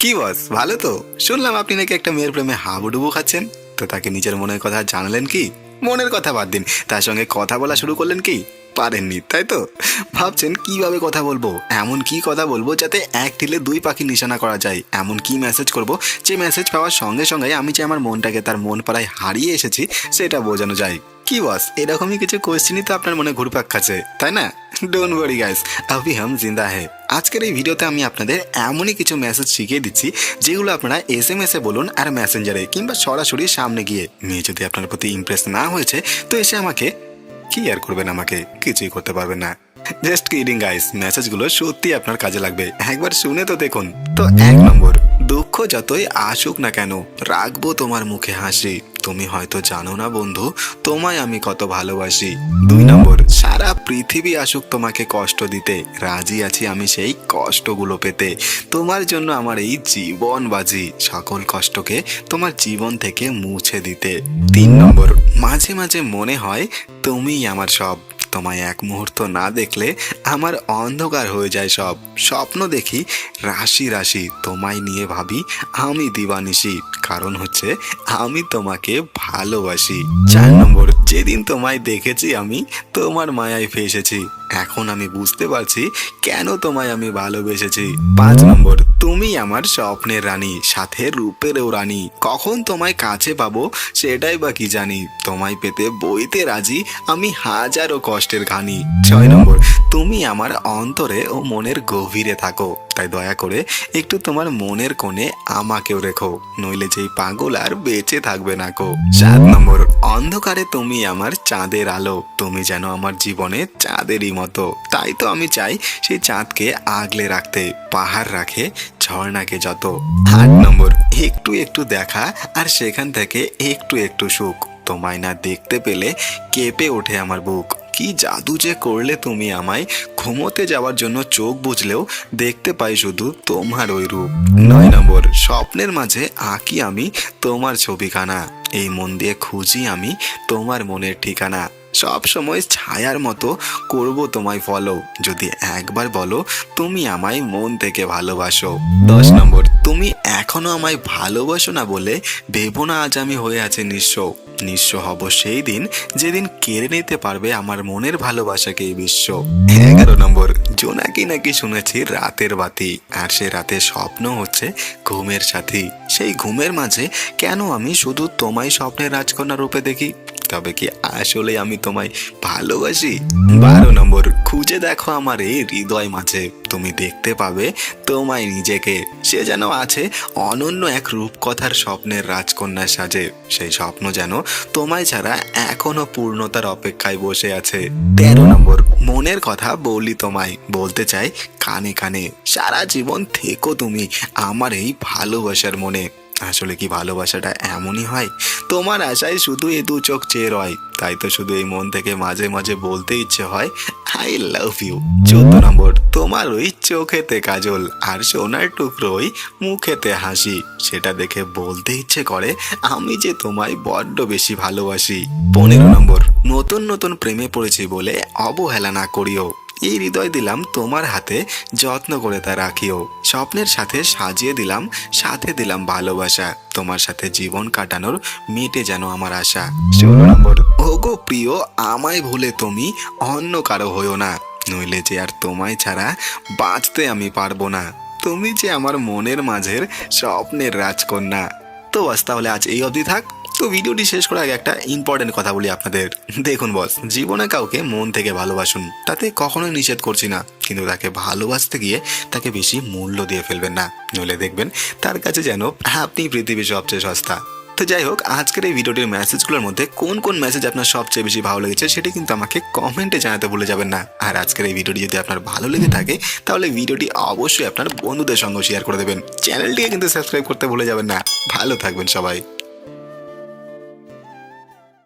কি বস, ভালো তো? শুনলাম আপনি নাকি একটা মেয়ের প্রেমে হাবুডুবু খাচ্ছেন। তো তাকে নিজের মনের কথা জানালেন কি? মনের কথা বাদ দিন। তার সঙ্গে কথা বলা শুরু করলেন কি? পারেননি, তাই তো? ভাবছেন কীভাবে কথা বলব? এমন কি কথা বলব যাতে এক ঢিলে দুই পাখি নিশানা করা যায়? এমন কি মেসেজ করব? যে মেসেজ পাওয়ার সঙ্গে সঙ্গে আমি যে আমার মনটাকে তার মন পাড়ায় হারিয়ে এসেছি, সেটা বোঝানো যায়। কি বস, এরকমই কিছু কোয়েশ্চেনই তো আপনার মনে ঘুরপাক খাচ্ছে, তাই না? ডোন্ট ওয়ারি গাইস আভি হাম জিন্দা হে। আজকের এই ভিডিওতে আমি আপনাদের এমনই কিছু মেসেজ শিখিয়ে দিচ্ছি, যেগুলো আপনারা এস এম এসে বলুন আর মেসেঞ্জারে কিংবা সরাসরি সামনে গিয়ে মেয়ে যদি আপনার প্রতি ইমপ্রেস না হয়েছে, তো এসে আমাকে কি আর করবেন আমাকে, কিছুই করতে পারবেন না। জাস্ট কিডিং গাইস মেসেজগুলো সত্যি আপনার কাজে লাগবে। একবার শুনে তো দেখুন। তো এক নম্বর দুঃখ যতই আসুক না কেন, রাখব তোমার মুখে হাসি। তুমি হয়তো জানো না বন্ধু, তোমায় আমি কত ভালোবাসি। দুই নম্বর, সারা পৃথিবী আসুক তোমাকে কষ্ট দিতে। রাজি আছি আমি সেই কষ্টগুলো পেতে। তোমার জন্য আমার এই জীবন বাজি, সকল কষ্টকে তোমার জীবন থেকে মুছে দিতে। তিন নম্বর, মাঝে মাঝে মনে হয় তুমিই আমার সব। তোমায় এক মুহূর্ত না দেখলে আমার অন্ধকার হয়ে যায় সব। স্বপ্ন দেখি রাশি রাশি তোমায় নিয়ে ভাবি, আমি দিবানিসি কারণ হচ্ছে আমি তোমাকে ভালোবাসি। চার নম্বর, যেদিন তোমায় দেখেছি আমি, তোমার মায়ায় ফেসেছি এখন আমি বুঝতে পারছি কেন তোমায় আমি ভালোবেসেছি। পাঁচ নম্বর তুমি আমার স্বপ্নের রানী, সাথে রূপেরও রানী। কখন তোমায় কাছে পাবো সেটাই বা কি জানি। তোমায় পেতে বইতে রাজি, আমি হাজারো কষ্টের ঘানি। ছয় নম্বর, তুমি আমার অন্তরে ও মনের গভীরে থাকো। তাই দয়া করে একটু তোমার মনের কোণে আমাকেও রেখো, নইলে যেই পাগল আর বেঁচে থাকবে না কো। সাত নম্বর অন্ধকারে তুমি আমার চাঁদের আলো, তুমি যেন আমার জীবনে চাঁদেরই মতো। তাই তো আমি চাই সেই চাঁদকে আগলে রাখতে, পাহাড় রাখে, ঝর্ণাকে যত। আট নম্বর, একটু একটু দেখা আর সেখান থেকে একটু একটু সুখ। তোমায় না দেখতে পেলে কেঁপে ওঠে আমার বুক। কি জাদু যে করলে তুমি আমায়? ঘুমোতে যাওয়ার জন্য চোখ বুঝলেও দেখতে পাই শুধু তোমার ওই রূপ। নয় নম্বর, স্বপ্নের মাঝে আঁকি আমি তোমার ছবিখানা। এই মন দিয়ে খুঁজি আমি তোমার মনের ঠিকানা। সব সময় ছায়ার মতো করব তোমায় ফলো যদি একবার বলো, তুমি আমায় মন থেকে ভালোবাসো। দশ নম্বর তুমি এখনও আমায় ভালোবাসো না বলে ভেবো না আজ আমি হয়ে আছে নিঃস্ব। নিঃস্ব হব সেই দিন যেদিন কেড়ে নিতে পারবে আমার মনের ভালোবাসাকে এই বিশ্ব। এগারো নম্বর, জোনাকি নাকি শুনেছি রাতের বাতি, আর সে রাতে স্বপ্ন হচ্ছে ঘুমের সাথী। সেই ঘুমের মাঝে কেন আমি শুধু তোমায় স্বপ্নের রাজকন্যা রূপে দেখি? তবে কি? আসলে আমি তোমায় ভালোবাসি। বারো নম্বর, খুঁজে দেখো আমার এই হৃদয় মাঝে। তুমি দেখতে পাবে তোমায় নিজেকে। সে যেন আছে অনন্য এক রূপকথার স্বপ্নের রাজকন্যার সাজে। সেই স্বপ্ন যেন তোমায় ছাড়া এখনও পূর্ণতার অপেক্ষায় বসে আছে। তেরো নম্বর, মনের কথা বলি তোমায়। বলতে চাই কানে কানে, সারা জীবন থেকো তুমি আমার এই ভালোবাসার মনে। আসলে কি ভালোবাসাটা এমনই হয়? তোমার আশায় শুধু এ দু চোখ চেয়ে রয়। তাই তো শুধু এই মন থেকে মাঝে মাঝে বলতে ইচ্ছে হয় আই লাভ ইউ চোদ্দ নম্বর, তোমার ওই চোখেতে কাজল আর সোনার টুকরো ওই মুখেতে হাসি। সেটা দেখে বলতে ইচ্ছে করে, আমি যে তোমায় বড্ড বেশি ভালোবাসি। পনেরো নম্বর, নতুন নতুন প্রেমে পড়েছি বলে অবহেলা না করিও। এই হৃদয় দিলাম তোমার হাতে, যত্ন করে তা রাখিও। স্বপ্নের সাথে সাজিয়ে দিলাম, সাথে দিলাম ভালোবাসা। তোমার সাথে জীবন কাটানোর মেটে যেন আমার আশা। ষোলো নম্বর, ওগো প্রিয়, আমায় ভুলে তুমি অন্য কারও হইও না। নইলে যে আর তোমায় ছাড়া বাঁচতে আমি পারব না। তুমি যে আমার মনের মাঝের স্বপ্নের রাজকন্যা। তো বাস তাহলে আজ এই অবধি থাক। তো ভিডিওটি শেষ করার আগে একটা ইম্পর্টেন্ট কথা বলি আপনাদের। দেখুন বস জীবনে কাউকে মন থেকে ভালোবাসুন, তাতে কখনোই নিষেধ করছি না। কিন্তু তাকে ভালোবাসতে গিয়ে তাকে বেশি মূল্য দিয়ে ফেলবেন না। নইলে দেখবেন তার কাছে যেন আপনি পৃথিবীর সবচেয়ে সস্তা। তো যাই হোক, আজকের এই ভিডিওটির মেসেজগুলোর মধ্যে কোন কোন মেসেজ আপনার সবচেয়ে বেশি ভালো লেগেছে সেটি কিন্তু আমাকে কমেন্টে জানাতে ভুলে যাবেন না। আর আজকের এই ভিডিওটি যদি আপনার ভালো লেগে থাকে, তাহলে ভিডিওটি অবশ্যই আপনার বন্ধুদের সঙ্গে শেয়ার করে দেবেন। চ্যানেলটিকে কিন্তু সাবস্ক্রাইব করতে ভুলে যাবেন না। ভালো থাকবেন সবাই।